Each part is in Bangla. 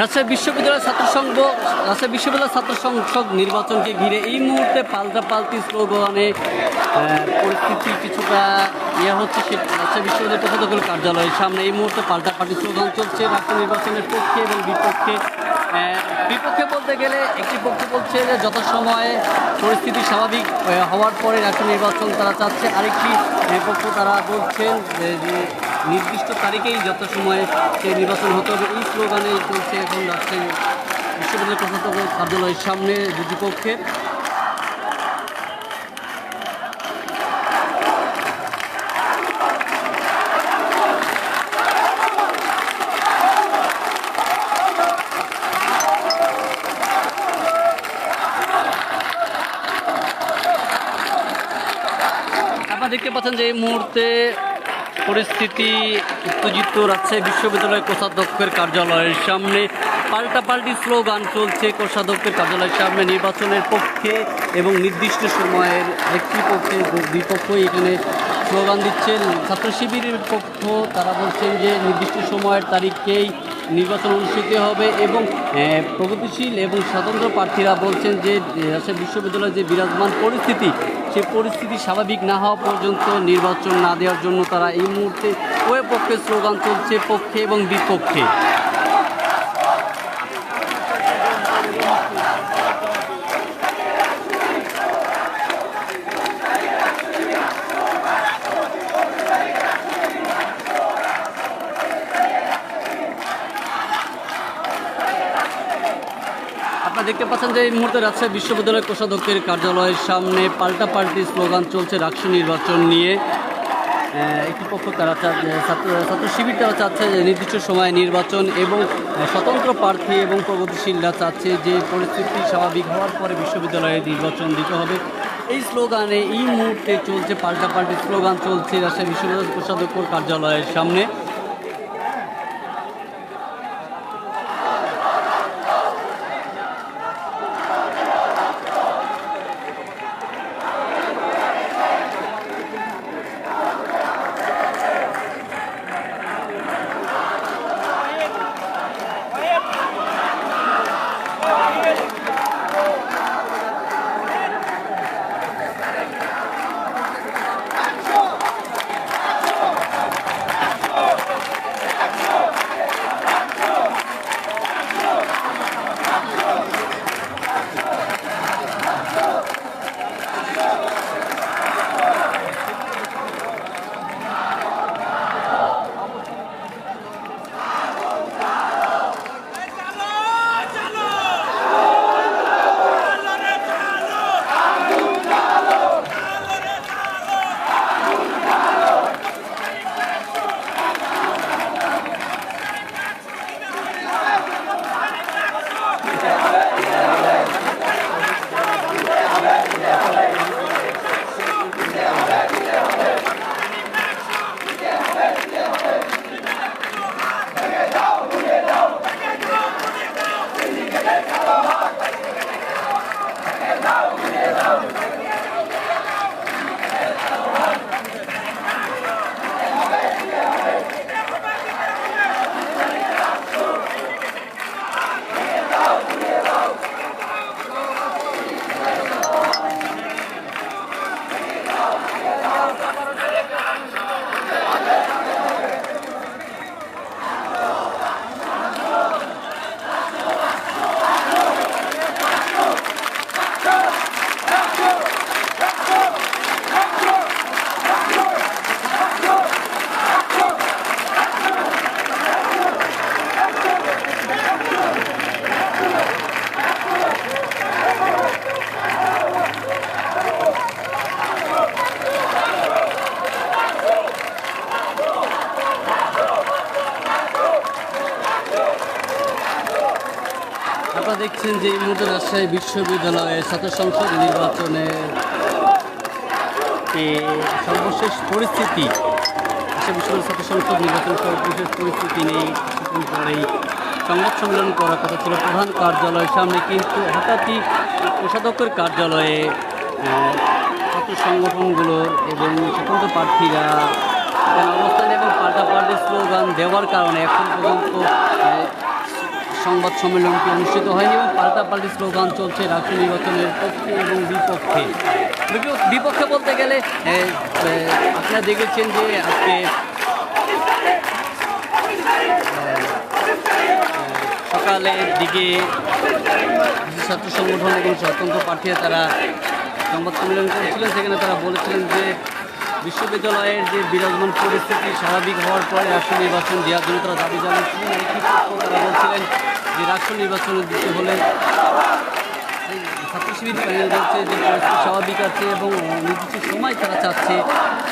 রাজশাহী বিশ্ববিদ্যালয় ছাত্র সংঘ রাজশাহী বিশ্ববিদ্যালয় ছাত্র সংসদ নির্বাচনকে ঘিরে এই মুহূর্তে পাল্টা পাল্টি স্লোগানে পরিস্থিতি কিছুটা ইয়ে হচ্ছে সে রাজশাহী বিশ্ববিদ্যালয় কোথাও কার্যালয়ের সামনে এই মুহূর্তে পাল্টা পাল্টি স্লোগান চলছে রাষ্ট্র নির্বাচনের পক্ষে এবং বিপক্ষে। বিপক্ষে বলতে গেলে একটি পক্ষ বলছে যে যথাসময়ে পরিস্থিতি স্বাভাবিক হওয়ার পরে রাষ্ট্র নির্বাচন তারা চাচ্ছে। আরেকটি পক্ষ তারা বলছেন যে নির্দিষ্ট তারিখেই যত সময়ে সেই নির্বাচন হতে এই স্লোগানে চলছে এখন রাজশাহী বিশ্ববিদ্যালয় প্রশাসক কার্যালয়ের সামনে দুটি পক্ষে। আপনারা দেখতে পাচ্ছেন যে এই মুহূর্তে পরিস্থিতি উত্তেজিত রাজশাহী বিশ্ববিদ্যালয় কোষাধ্যক্ষের কার্যালয়ের সামনে। পাল্টা পাল্টি স্লোগান চলছে কোষাধ্যক্ষের কার্যালয়ের সামনে নির্বাচনের পক্ষে এবং নির্দিষ্ট সময়ের একটি পক্ষে দুই এখানে স্লোগান দিচ্ছেন ছাত্র শিবিরের পক্ষ, তারা বলছেন যে নির্দিষ্ট সময়ের তারিখেই নির্বাচন অনুষ্ঠিত হবে এবং প্রগতিশীল এবং স্বতন্ত্র প্রার্থীরা বলছেন যে রাজশাহী বিশ্ববিদ্যালয়ের যে বিরাজমান পরিস্থিতি সেই পরিস্থিতি স্বাভাবিক না হওয়া পর্যন্ত নির্বাচন না দেওয়ার জন্য তারা এই মুহূর্তে ওই পক্ষে স্লোগান চলছে পক্ষে এবং বিপক্ষে আপনারা দেখতে পাচ্ছেন যে এই মুহূর্তে রাজশাহী বিশ্ববিদ্যালয় কোষাধ্যক্ষের কার্যালয়ের সামনে পাল্টা পাল্টি স্লোগান চলছে রাষ্ট্র নির্বাচন নিয়ে। একটি পক্ষ তারা ছাত্র ছাত্র শিবির তারা চাচ্ছে যে নির্দিষ্ট সময়ে নির্বাচন এবং স্বতন্ত্র প্রার্থী এবং প্রগতিশীলরা চাচ্ছে যে পরিস্থিতি স্বাভাবিক হওয়ার পরে বিশ্ববিদ্যালয়ে নির্বাচন দিতে হবে। এই স্লোগানে এই মুহূর্তে চলছে পাল্টা পাল্টি স্লোগান চলছে রাজশাহী বিশ্ববিদ্যালয় কোষাধ্যক্ষর কার্যালয়ের সামনে। দেখছেন যে এই মুহূর্তে রাজশাহী বিশ্ববিদ্যালয়ে ছাত্র সংসদ নির্বাচনের যে সর্বশেষ পরিস্থিতি ছাত্র সংসদ নির্বাচনের সর্বশেষ পরিস্থিতি নেই। পরেই সংবাদ সম্মেলন করার কথা ছিল প্রধান কার্যালয়ের সামনে, কিন্তু হঠাৎই কোষাধ্যক্ষের কার্যালয়ে ছাত্র সংগঠনগুলোর এবং স্বতন্ত্র প্রার্থীরা অবস্থান এবং পাল্টা পাল্টি স্লোগান দেওয়ার কারণে এখন পর্যন্ত সংবাদ সম্মেলনটি অনুষ্ঠিত হয়নি এবং পাল্টাপাল্টি স্লোগান চলছে রাষ্ট্র নির্বাচনের পক্ষে এবং বিপক্ষে। বিপক্ষে বলতে গেলে আপনারা দেখেছেন যে আজকে সকালের দিকে ছাত্র সংগঠন এবং স্বতন্ত্র প্রার্থীরা তারা সংবাদ সম্মেলন করেছিলেন। সেখানে তারা বলেছিলেন যে বিশ্ববিদ্যালয়ের যে বিরাজমান পরিস্থিতি স্বাভাবিক হওয়ার পরে রাষ্ট্র নির্বাচন দেওয়ার জন্য তারা দাবি জানিয়েছিলেন একই পক্ষ তারা বলছিলেন যে রাষ্ট্র নির্বাচন দিতে হলে এই ছাত্র শিবির প্যানেল বলছে যে পরিস্থিতি স্বাভাবিক আছে এবং নির্দিষ্ট সময় তারা চাচ্ছে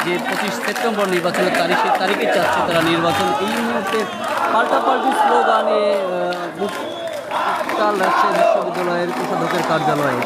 যে পঁচিশ সেপ্টেম্বর নির্বাচনের তারিখ তারিখে চাচ্ছে তারা নির্বাচন এই মুহূর্তে পাল্টাপাল্টি স্লোগানে রাজশাহী বিশ্ববিদ্যালয়ের কোষাধ্যক্ষের কার্যালয়ে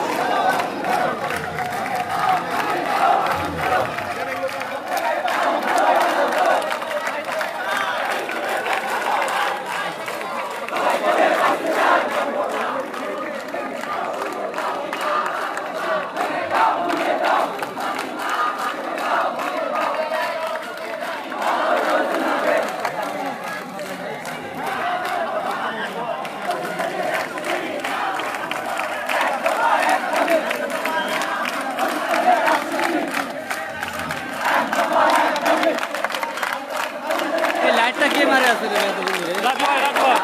রাজু ভাই রাজু ভাই।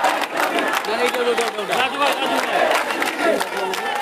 রাজু ভাই রাজু ভাই।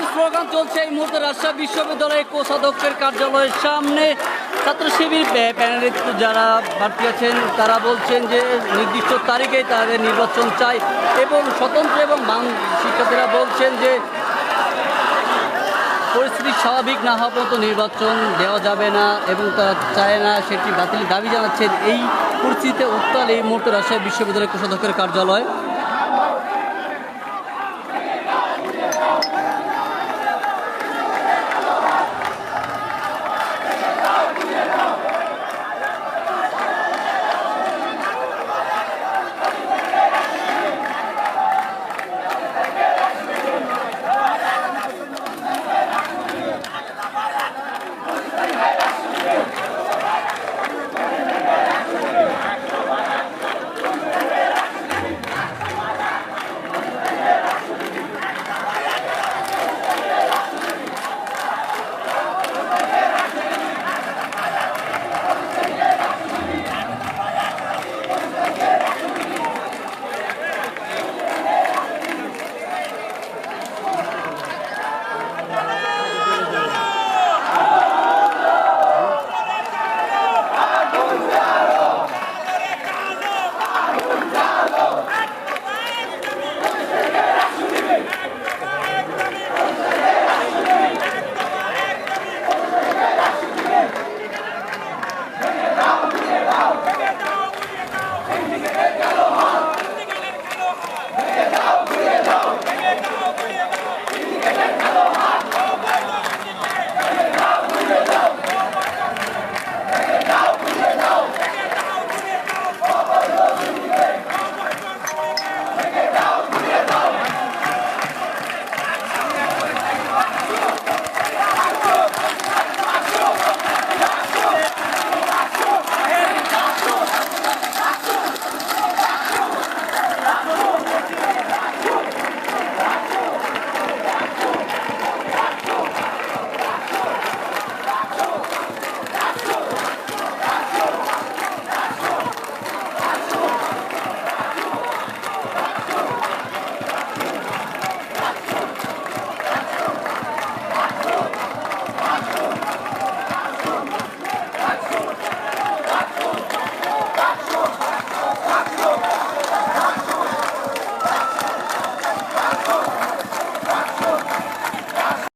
পাল্টাপাল্টি স্লোগান চলছে এই মুহূর্তে রাজশাহী বিশ্ববিদ্যালয়ের কোষাধ্যক্ষের কার্যালয়ের সামনে। ছাত্র শিবির প্যা- প্যানেলে যারা প্রার্থী আছেন, তারা বলছেন যে নির্দিষ্ট তারিখে তাদের নির্বাচন চাই এবং স্বতন্ত্র এবং শিক্ষার্থীরা বলছেন যে পরিস্থিতি স্বাভাবিক না হওয়া পর্যন্ত নির্বাচন দেওয়া যাবে না এবং তারা চায় না সেটি বাতিলের দাবি জানাচ্ছেন। এই পরিস্থিতিতে উত্তাল এই মুহূর্তে রাজশাহী বিশ্ববিদ্যালয়ের কোষাধ্যক্ষের কার্যালয়।